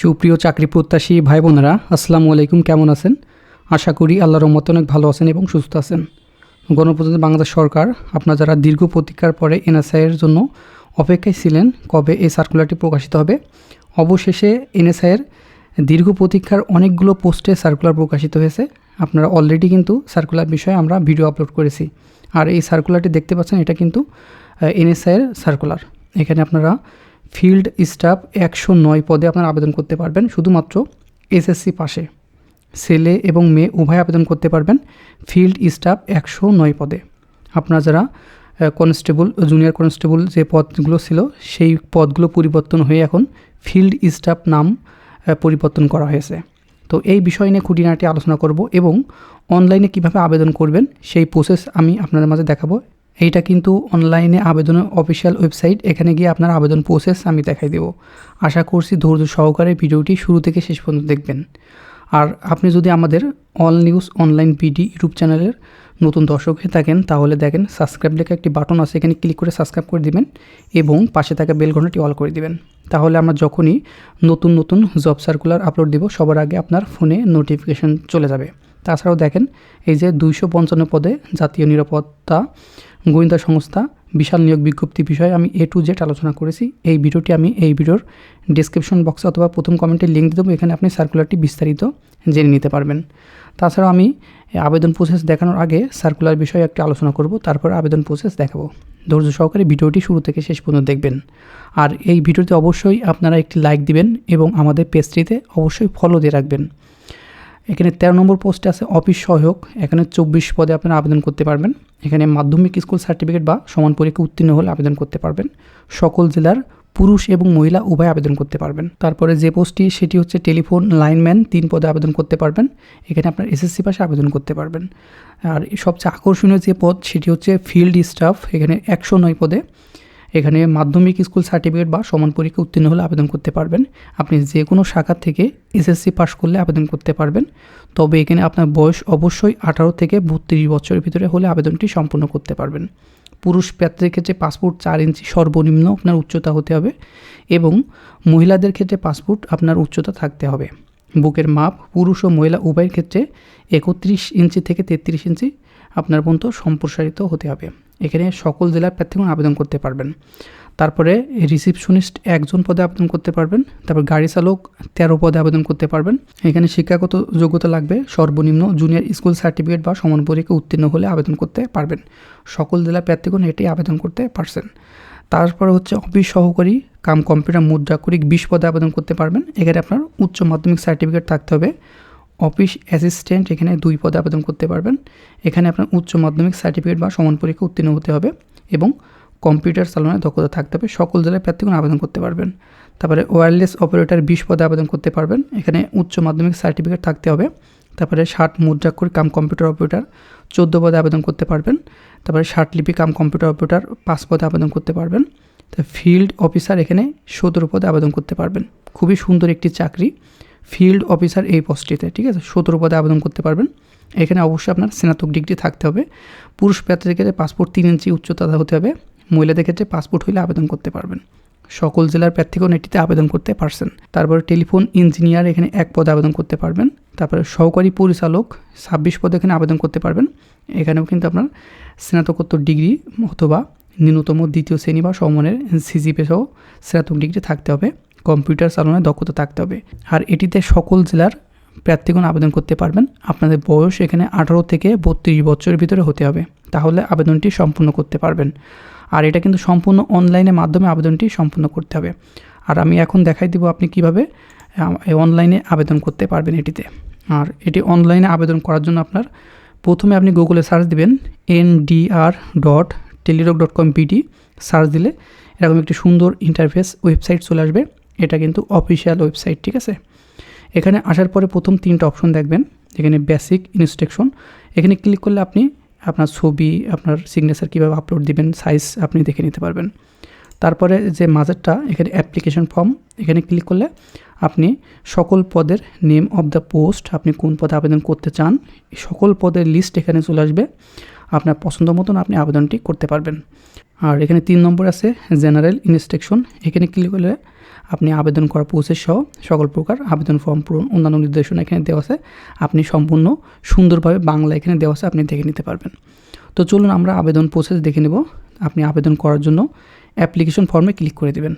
সুপ্রিয় চাকরি প্রত্যাশী ভাই বোনেরা আসসালামু আলাইকুম, কেমন আছেন? আশা করি আল্লাহর রহমতে অনেক ভালো আছেন এবং সুস্থ আছেন। গণপ্রজাতন্ত্রী বাংলাদেশ সরকার আপনার যারা দীর্ঘ প্রতীক্ষার পরে এনএসআইয়ের জন্য অপেক্ষায় ছিলেন, কবে এই সার্কুলারটি প্রকাশিত হবে? অবশেষে এনএসআইয়ের দীর্ঘ প্রতীক্ষার অনেকগুলো পোস্টে সার্কুলার প্রকাশিত হয়েছে। আপনারা অলরেডি কিন্তু সার্কুলার বিষয়ে আমরা ভিডিও আপলোড করেছি। আর এই সার্কুলারটি দেখতে পাচ্ছেন, এটা কিন্তু এনএসআইয়ের সার্কুলার এখানে আপনারা ফিল্ড স্টাফ একশো নয় পদে আপনারা আবেদন করতে পারবেন, শুধুমাত্র এসএসসি পাশে। ছেলে এবং মেয়ে উভয় আবেদন করতে পারবেন, ফিল্ড স্টাফ একশো নয় পদে। আপনারা যারা কনস্টেবল, জুনিয়র কনস্টেবল যে পদগুলো ছিল, সেই পদগুলো পরিবর্তন হয়ে এখন ফিল্ড স্টাফ নাম পরিবর্তন করা হয়েছে। তো এই বিষয় নিয়ে খুঁটিনাটি আলোচনা করব এবং অনলাইনে কীভাবে আবেদন করবেন, সেই প্রসেস আমি আপনাদের মাঝে দেখাবো। এইটা কিন্তু অনলাইনে আবেদনের অফিসিয়াল ওয়েবসাইট এখানে গিয়ে আপনার আবেদন প্রসেস আমি দেখাই দেব। আশা করছি ধৈর্য সহকারে ভিডিওটি শুরু থেকে শেষ পর্যন্ত দেখবেন। আর আপনি যদি আমাদের all news online BD YouTube চ্যানেলের নতুন দর্শক হয়ে থাকেন, তাহলে দেখেন সাবস্ক্রাইব লেখা একটি বাটন আছে, এখানে ক্লিক করে সাবস্ক্রাইব করে দিবেন এবং পাশে থাকা বেল ঘন্টাটি অল করে দিবেন। তাহলে আমরা যখনই নতুন নতুন জব সার্কুলার আপলোড দিব, সবার আগে আপনার ফোনে নোটিফিকেশন চলে যাবে। তাছাড়াও দেখেন, এই যে দুইশো পঞ্চান্ন পদে জাতীয় নিরাপত্তা গোয়েন্দা সংস্থা বিশাল নিয়োগ বিজ্ঞপ্তি বিষয়ে আমি এ টু জেড আলোচনা করেছি। এই ভিডিওটি আমি এই ভিডিওর ডিসক্রিপশন বক্সে অথবা প্রথম কমেন্টে লিঙ্ক দিয়ে দেবো, এখানে আপনি সার্কুলারটি বিস্তারিত জেনে নিতে পারবেন। তাছাড়াও আমি আবেদন প্রসেস দেখানোর আগে সার্কুলার বিষয়ে একটি আলোচনা করব, তারপর আবেদন প্রসেস দেখাবো। ধৈর্য সহকারে ভিডিওটি শুরু থেকে শেষ পর্যন্ত দেখবেন। আর এই ভিডিওতে অবশ্যই আপনারা একটি লাইক দিবেন এবং আমাদের পেজটিতে অবশ্যই ফলো দিয়ে রাখবেন। এখানে তেরো নম্বর পোস্টে আছে অফিস সহায়ক। এখানে চব্বিশ পদে আপনারা আবেদন করতে পারবেন। এখানে মাধ্যমিক স্কুল সার্টিফিকেট বা সমান পরীক্ষা উত্তীর্ণ হলে আবেদন করতে পারবেন। সকল জেলার পুরুষ এবং মহিলা উভয় আবেদন করতে পারবেন। তারপরে যে পোস্টটি সেটি হচ্ছে টেলিফোন লাইনম্যান তিন পদে আবেদন করতে পারবেন। এখানে আপনার এসএসসি পাশে আবেদন করতে পারবেন। আর সবচেয়ে আকর্ষণীয় যে পদ, সেটি হচ্ছে ফিল্ড স্টাফ এখানে একশো নয় পদে। এখানে মাধ্যমিক স্কুল সার্টিফিকেট বা সমান পরীক্ষা উত্তীর্ণ হলে আবেদন করতে পারবেন। আপনি যে কোনো শাখা থেকে এসএসসি পাশ করলে আবেদন করতে পারবেন। তবে এখানে আপনার বয়স অবশ্যই আঠারো থেকে বত্রিশ বছরের ভিতরে হলে আবেদনটি সম্পূর্ণ করতে পারবেন। পুরুষ প্রার্থীর ক্ষেত্রে পাসপোর্ট চার ইঞ্চি সর্বনিম্ন আপনার উচ্চতা হতে হবে এবং মহিলাদের ক্ষেত্রে পাসপোর্ট আপনার উচ্চতা থাকতে হবে। বুকের মাপ পুরুষ ও মহিলা উভয়ের ক্ষেত্রে একত্রিশ ইঞ্চি থেকে তেত্রিশ ইঞ্চি আপনার পর্যন্ত সম্প্রসারিত হতে হবে। এখানে সকল জেলার প্রার্থীগণ আবেদন করতে পারবেন। তারপরে রিসিপশনিস্ট একজন পদে আবেদন করতে পারবেন, তারপর গাড়ি চালক তেরো পদে আবেদন করতে পারবেন। এখানে শিক্ষাগত যোগ্যতা লাগবে, সর্বনিম্ন জুনিয়র স্কুল সার্টিফিকেট বা সমান পরীক্ষা উত্তীর্ণ হলে আবেদন করতে পারবেন। সকল জেলার প্রার্থীগণ এটি আবেদন করতে পারছেন। তারপরে হচ্ছে অফিস সহকারী কাম কম্পিউটার মুদ্রাকরিক বিশ পদে আবেদন করতে পারবেন। এখানে আপনার উচ্চ মাধ্যমিক সার্টিফিকেট থাকতে হবে। অফিস অ্যাসিস্ট্যান্ট এখানে দুই পদে আবেদন করতে পারবেন। এখানে আপনার উচ্চ মাধ্যমিক সার্টিফিকেট বা সমান পরীক্ষা উত্তীর্ণ হতে হবে এবং কম্পিউটার চালানোর দক্ষতা থাকতে হবে। সকল জেলায় প্রার্থীগণ আবেদন করতে পারবেন। তারপরে ওয়্যারলেস অপারেটর বিশ পদে আবেদন করতে পারবেন। এখানে উচ্চ মাধ্যমিক সার্টিফিকেট থাকতে হবে। তারপরে ষাট মুদ্রাক্ষর কাম কম্পিউটার অপারেটর চোদ্দ পদে আবেদন করতে পারবেন। তারপরে ষাট লিপি কাম কম্পিউটার অপারেটর পাঁচ পদে আবেদন করতে পারবেন। তো ফিল্ড অফিসার এখানে সতেরো পদে আবেদন করতে পারবেন। খুবই সুন্দর একটি চাকরি। ফিল্ড অফিসার এই পোস্টটিতে ঠিক আছে? সতেরো পদে আবেদন করতে পারবেন। এখানে অবশ্যই আপনার স্নাতক ডিগ্রি থাকতে হবে। পুরুষ প্রার্থীদের ক্ষেত্রে পাসপোর্ট তিন ইঞ্চি উচ্চতা হতে হবে। মহিলাদের ক্ষেত্রে পাসপোর্ট হলে আবেদন করতে পারবেন। সকল জেলার প্রার্থীগণ এটিতে আবেদন করতে পারছেন। তারপরে টেলিফোন ইঞ্জিনিয়ার এখানে এক পদে আবেদন করতে পারবেন। তারপরে সহকারী পরিচালক ছাব্বিশ পদে এখানে আবেদন করতে পারবেন। এখানেও কিন্তু আপনার স্নাতকোত্তর ডিগ্রি অথবা ন্যূনতম দ্বিতীয় শ্রেণি বা সমমানের সিজিপি সহ স্নাতক ডিগ্রি থাকতে হবে। কম্পিউটার চালানোর দক্ষতা থাকতে হবে। আর এটিতে সকল জেলার প্রার্থীগণ আবেদন করতে পারবেন। আপনাদের বয়স এখানে আঠারো থেকে বত্রিশ বছরের ভিতরে হতে হবে। তাহলে আবেদনটি সম্পূর্ণ করতে পারবেন। আর এটা কিন্তু সম্পূর্ণ অনলাইনের মাধ্যমে আবেদনটি সম্পূর্ণ করতে হবে। আর আমি এখন দেখাই দিব আপনি কীভাবে অনলাইনে আবেদন করতে পারবেন এটিতে। আর এটি অনলাইনে আবেদন করার জন্য আপনার প্রথমে আপনি গুগলে সার্চ দিবেন NDR dot teletalk dot com PT search দিলে এরকম একটি সুন্দর ইন্টারফেস ওয়েবসাইট চলে আসবে। এটা কিন্তু অফিসিয়াল ওয়েবসাইট ঠিক আছে? এখানে আসার পরে প্রথম তিনটা অপশন দেখবেন, এখানে বেসিক ইনস্ট্রাকশন এখানে ক্লিক করলে আপনি আপনার ছবি, আপনার সিগনেচার কীভাবে আপলোড দিবেন সাইজ আপনি দেখে নিতে পারবেন। তারপরে যে মাঝেরটা এখানে অ্যাপ্লিকেশন ফর্ম এখানে ক্লিক করলে আপনি সকল পদের নেম অফ দ্য পোস্ট আপনি কোন পদে আবেদন করতে চান সকল পদের লিস্ট এখানে চলে আসবে। আপনার পছন্দ মতন আপনি আবেদনটি করতে পারবেন। আর এখানে তিন নম্বর আছে জেনারেল ইনস্ট্রাকশন এখানে ক্লিক করলে আপনি আবেদন করা প্রসেস সহ সকল প্রকার আবেদন ফর্ম পূরণ, অন্যান্য নির্দেশনা এখানে দেওয়া আছে। আপনি সম্পূর্ণ সুন্দরভাবে বাংলা এখানে দেওয়া আছে, আপনি দেখে নিতে পারবেন। তো চলুন আমরা আবেদন প্রসেস দেখে নেব। আপনি আবেদন করার জন্য অ্যাপ্লিকেশন ফর্মে ক্লিক করে দেবেন।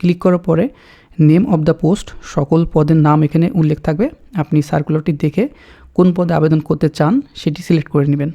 ক্লিক করার পরে নেম অফ দ্য পোস্ট সকল পদের নাম এখানে উল্লেখ থাকবে। আপনি সার্কুলারটি দেখে কোন পদে আবেদন করতে চান, সেটি সিলেক্ট করে নেবেন।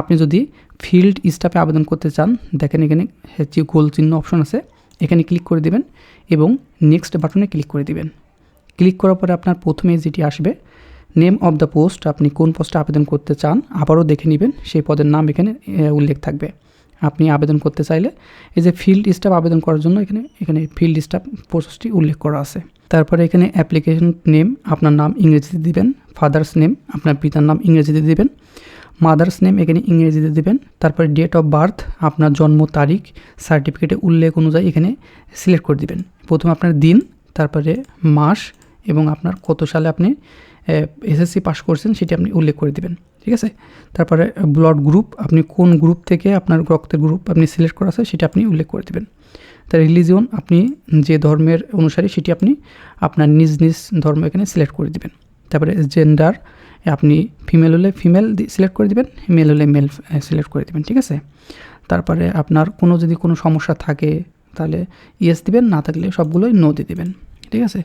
আপনি যদি ফিল্ড স্টাফে আবেদন করতে চান, দেখেন এখানে যে গোল চিহ্ন অপশন আছে। এখানে ক্লিক করে দেবেন এবং নেক্সট বাটনে ক্লিক করে দিবেন। ক্লিক করার পরে আপনার প্রথমে যেটি আসবে নেম অফ দ্য পোস্ট আপনি কোন পোস্টে আবেদন করতে চান, আবারও দেখে নেবেন, সেই পদের নাম এখানে উল্লেখ থাকবে। আপনি আবেদন করতে চাইলে এই যে ফিল্ড স্টাফ আবেদন করার জন্য এখানে এখানে ফিল্ড স্টাফ পোস্টটি উল্লেখ করা আছে। তারপরে এখানে অ্যাপ্লিকেশন নেম আপনার নাম ইংরেজিতে দিবেন ফাদার্স নেম আপনার পিতার নাম ইংরেজিতে দিবেন। মাদার্স নেম এখানে ইংরেজিতে দেবেন। তারপরে ডেট অফ বার্থ আপনার জন্ম তারিখ সার্টিফিকেটে উল্লেখ অনুযায়ী এখানে সিলেক্ট করে দিবেন। প্রথমে আপনার দিন, তারপরে মাস এবং আপনার কত সালে আপনি এসএসসি পাস করছেন সেটি আপনি উল্লেখ করে দিবেন, ঠিক আছে? তারপরে ব্লাড গ্রুপ আপনি কোন গ্রুপ থেকে আপনার রক্তের গ্রুপ আপনি সিলেক্ট করা আছে সেটা আপনি উল্লেখ করে দেবেন। তার রিলিজিয়ন আপনি যে ধর্মের অনুসারী সেটি আপনি আপনার নিজ নিজ ধর্ম এখানে সিলেক্ট করে দিবেন। তারপরে জেন্ডার আপনি ফিমেল হলে ফিমেল সিলেক্ট করে দেবেন মেল হলে মেল সিলেক্ট করে দেবেন, ঠিক আছে? তারপরে আপনার কোনো যদি কোনো সমস্যা থাকে, তাহলে ইয়েস দিবেন, না থাকলে সবগুলোই নো দিয়ে দেবেন, ঠিক আছে?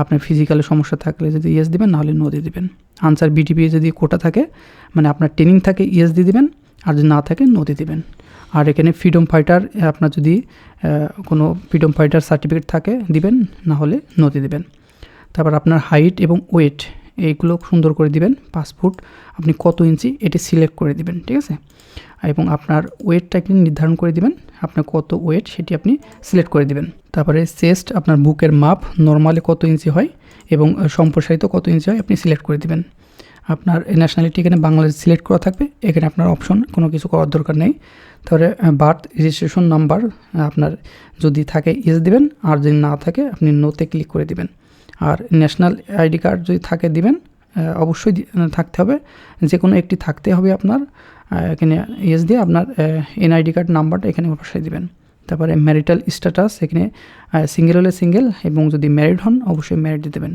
আপনার ফিজিক্যালে সমস্যা থাকলে যদি ইয়েস দিবেন নাহলে নো দিয়ে দেবেন। আনসার বিটিপি যদি কোটা থাকে মানে আপনার ট্রেনিং থাকে ইয়েস দিয়ে দেবেন, আর যদি না থাকে নো দিয়ে দেবেন। আর এখানে ফ্রিডম ফাইটার আপনার যদি কোনো ফ্রিডম ফাইটার সার্টিফিকেট থাকে, দিবেন, না হলে নো দিয়ে দেবেন। তারপর আপনার হাইট এবং ওয়েট এইগুলো সুন্দর করে দিবেন পাসপোর্ট আপনি কত ইঞ্চি এটি সিলেক্ট করে দিবেন, ঠিক আছে? এবং আপনার ওয়েটটা আপনি নির্ধারণ করে দিবেন আপনার কত ওয়েট সেটি আপনি সিলেক্ট করে দিবেন। তারপরে চেস্ট, আপনার বুকের মাপ নর্মালি কত ইঞ্চি হয় এবং সম্প্রসারিত কত ইঞ্চি হয় আপনি সিলেক্ট করে দিবেন। আপনার ন্যাশনালিটি এখানে বাংলাদেশ সিলেক্ট করা থাকবে, এখানে আপনার অপশন কোনো কিছু করার দরকার নেই। তারপরে বার্থ রেজিস্ট্রেশন নাম্বার আপনার যদি থাকে ইয়েস দিবেন, আর যদি না থাকে আপনি নোতে ক্লিক করে দিবেন। আর ন্যাশনাল আইডি কার্ড যদি থাকে দিবেন অবশ্যই থাকতে হবে। যে কোনো একটি থাকতে হবে আপনার এখানে ইয়েস দিয়ে আপনার এনআইডি কার্ড নাম্বারটা এখানে বসাই দিবেন। তারপরে ম্যারিটাল স্ট্যাটাস এখানে সিঙ্গেল হলে সিঙ্গেল এবং যদি ম্যারিড হন, অবশ্যই ম্যারিড দিয়ে দেবেন।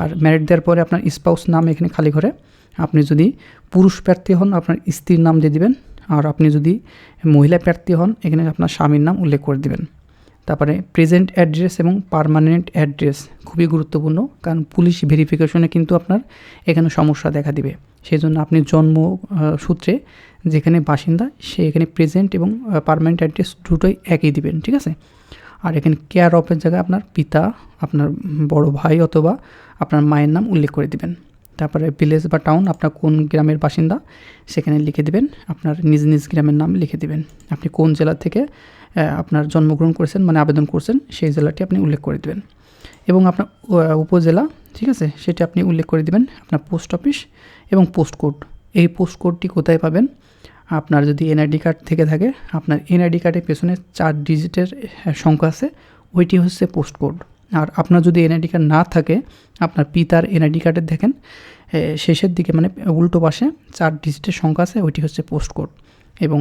আর ম্যারিড দেওয়ার পরে আপনার স্পাউস নাম এখানে খালি ঘরে। আপনি যদি পুরুষ প্রার্থী হন, আপনার স্ত্রীর নাম দিয়ে দিবেন। আর আপনি যদি মহিলা প্রার্থী হন, এখানে আপনার স্বামীর নাম উল্লেখ করে দিবেন। তারপরে প্রেজেন্ট অ্যাড্রেস এবং পারমানেন্ট অ্যাড্রেস খুবই গুরুত্বপূর্ণ, কারণ পুলিশ ভেরিফিকেশনে কিন্তু আপনার এখানে সমস্যা দেখা দিবে। সেই জন্য আপনি জন্ম সূত্রে যেখানে বাসিন্দা, সে এখানে প্রেজেন্ট এবং পারমানেন্ট অ্যাড্রেস দুটোই একই দিবেন, ঠিক আছে? আর এখানে কেয়ার অফের জায়গায় আপনার পিতা, আপনার বড় ভাই অথবা আপনার মায়ের নাম উল্লেখ করে দিবেন। তারপরে ভিলেজ বা টাউন আপনার কোন গ্রামের বাসিন্দা, সেখানে লিখে দিবেন, আপনার নিজ নিজ গ্রামের নাম লিখে দিবেন। আপনি কোন জেলা থেকে আপনার জন্মগ্রহণ করেছেন মানে আবেদন করছেন, সেই জেলাটি আপনি উল্লেখ করে দেবেন। এবং আপনার উপজেলা, ঠিক আছে, সেটি আপনি উল্লেখ করে দেবেন, আপনার পোস্ট অফিস এবং পোস্ট কোড। এই পোস্ট কোডটি কোথায় পাবেন? আপনার যদি এনআইডি কার্ড থেকে থাকে, আপনার এনআইডি কার্ডের পেছনে চার ডিজিটের সংখ্যা আছে, ওইটি হচ্ছে পোস্ট কোড। আর আপনার যদি এনআইডি কার্ড না থাকে, আপনার পিতার এনআইডি কার্ডের দেখেন শেষের দিকে মানে উল্টো পাশে চার ডিজিটের সংখ্যা আছে, ওইটি হচ্ছে পোস্ট কোড। এবং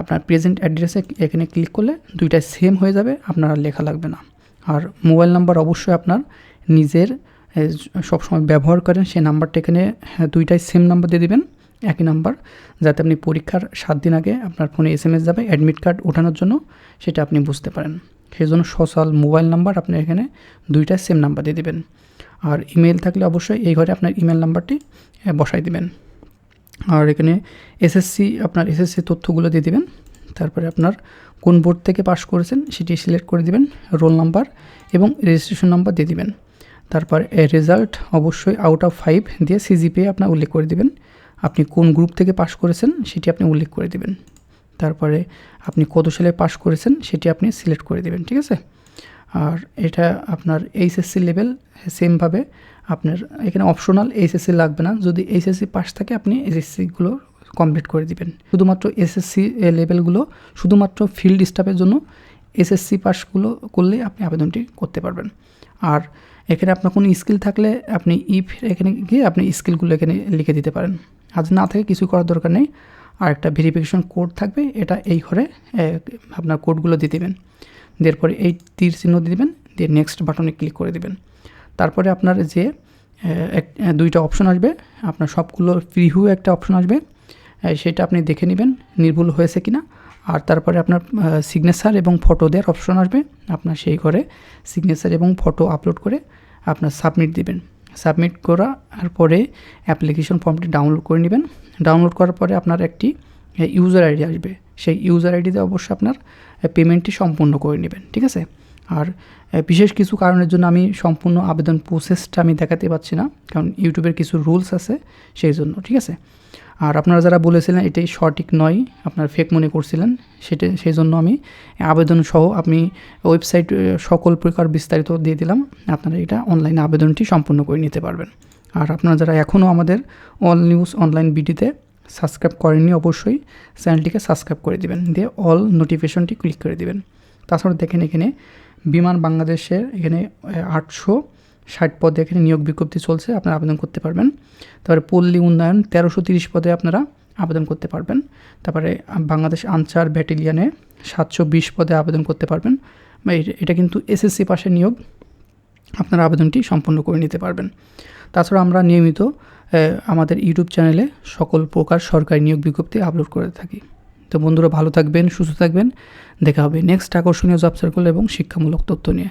আপনার প্রেজেন্ট অ্যাড্রেসে এখানে ক্লিক করলে দুইটাই সেম হয়ে যাবে আপনার আর লেখা লাগবে না। আর মোবাইল নাম্বার অবশ্যই আপনার নিজের সবসময় ব্যবহার করেন সেই নাম্বারটা এখানে হ্যাঁ, দুইটাই সেম নাম্বার দিয়ে দেবেন একই নাম্বার যাতে আপনি পরীক্ষার সাত দিন আগে আপনার ফোনে এস এম এস যাবে অ্যাডমিট কার্ড ওঠানোর জন্য সেটা আপনি বুঝতে পারেন। সেই জন্য সোশ্যাল মোবাইল নাম্বার আপনি এখানে দুইটা সেম নাম্বার দিয়ে দেবেন। আর ইমেল থাকলে অবশ্যই এই ঘরে আপনার ইমেল নাম্বারটি বসাই দিবেন। আর এখানে এসএসসি আপনার এসএসসি তথ্যগুলো দিয়ে দেবেন। তারপরে আপনার কোন বোর্ড থেকে পাস করেছেন সেটি সিলেক্ট করে দিবেন রোল নাম্বার এবং রেজিস্ট্রেশন নাম্বার দিয়ে দিবেন। তারপর রেজাল্ট অবশ্যই আউট অফ ফাইভ দিয়ে সিজিপিএ আপনার উল্লেখ করে দিবেন। আপনি কোন গ্রুপ থেকে পাস করেছেন সেটি আপনি উল্লেখ করে দিবেন। তারপরে আপনি কত সালে পাস করেছেন সেটি আপনি সিলেক্ট করে দেবেন, ঠিক আছে? আর এটা আপনার এইচএসসি লেভেল সেমভাবে আপনার এখানে অপশনাল এইচএসসি লাগবে না। যদি এইচএসসি পাস থাকে, আপনি এইচএসসিগুলো কমপ্লিট করে দিবেন। শুধুমাত্র এসএসসি লেভেলগুলো শুধুমাত্র ফিল্ড স্টাফের জন্য এসএসসি পাসগুলো করলেই আপনি আবেদনটি করতে পারবেন। আর এখানে আপনার কোনো স্কিল থাকলে আপনি ইফ এখানে গিয়ে আপনি স্কিলগুলো এখানে লিখে দিতে পারেন। আজ না থাকে, কিছু করার দরকার নেই। আর একটা ভেরিফিকেশন কোড থাকবে, এটা এই ঘরে আপনার কোডগুলো দিয়ে দেবেন। দেওয়ার পরে এই তীর চিহ্ন দিয়ে দেবেন, দিয়ে নেক্সট বাটনে ক্লিক করে দিবেন। তারপরে আপনার যে এক দুইটা অপশন আসবে, আপনার সবগুলো প্রিভিউ একটা অপশন আসবে সেটা আপনি দেখে নেবেন, নির্ভুল হয়েছে কি না আর তারপরে আপনার সিগনেচার এবং ফটো দেওয়ার অপশন আসবে, আপনার সেই করে সিগনেচার এবং ফটো আপলোড করে আপনার সাবমিট দিবেন। সাবমিট করার পরে অ্যাপ্লিকেশন ফর্মটি ডাউনলোড করে নেবেন। ডাউনলোড করার পরে আপনার একটি ইউজার আইডি আসবে। সেই ইউজার আইডিতে অবশ্যই আপনার পেমেন্টটি সম্পূর্ণ করে নেবেন, ঠিক আছে? আর বিশেষ কিছু কারণের জন্য আমি সম্পূর্ণ আবেদন প্রসেসটা আমি দেখাতে পারছি না, কারণ ইউটিউবের কিছু রুলস আছে সেই জন্য, ঠিক আছে? আর আপনারা যারা বলেছিলেন এটাই সঠিক নয়, আপনার ফেক মনে করছিলেন, সেটা, সেই জন্য আমি আবেদন সহ আপনি ওয়েবসাইট সকল প্রকার বিস্তারিত দিয়ে দিলাম, আপনারা এটা অনলাইনে আবেদনটি সম্পূর্ণ করে নিতে পারবেন। আর আপনারা যারা এখনও আমাদের অল নিউজ অনলাইন বিডিতে সাবস্ক্রাইব করেননি অবশ্যই, চ্যানেলটিকে সাবস্ক্রাইব করে দিবেন, দিয়ে অল নোটিফিকেশনটি ক্লিক করে দিবেন। তাছাড়া দেখেন এখানে বিমান বাংলাদেশের এখানে আটশো ষাট পদে এখানে নিয়োগ বিজ্ঞপ্তি চলছে, আপনারা আবেদন করতে পারবেন। তারপরে পল্লী উন্নয়ন, তেরোশো তিরিশ পদে আপনারা আবেদন করতে পারবেন। তারপরে বাংলাদেশ আনসার ব্যাটেলিয়ানে সাতশো বিশ পদে আবেদন করতে পারবেন। বা এটা- কিন্তু এসএসসি পাশে নিয়োগ, আপনারা আবেদনটি সম্পূর্ণ করে নিতে পারবেন। তাছাড়া আমরা নিয়মিত আমাদের ইউটিউব চ্যানেলে সকল প্রকার সরকারি নিয়োগ বিজ্ঞপ্তি আপলোড করে থাকি। তো বন্ধুরা ভালো থাকবেন, সুস্থ থাকবেন। দেখা হবে নেক্সট আকর্ষণীয় জব সার্কেল এবং শিক্ষামূলক তথ্য নিয়ে।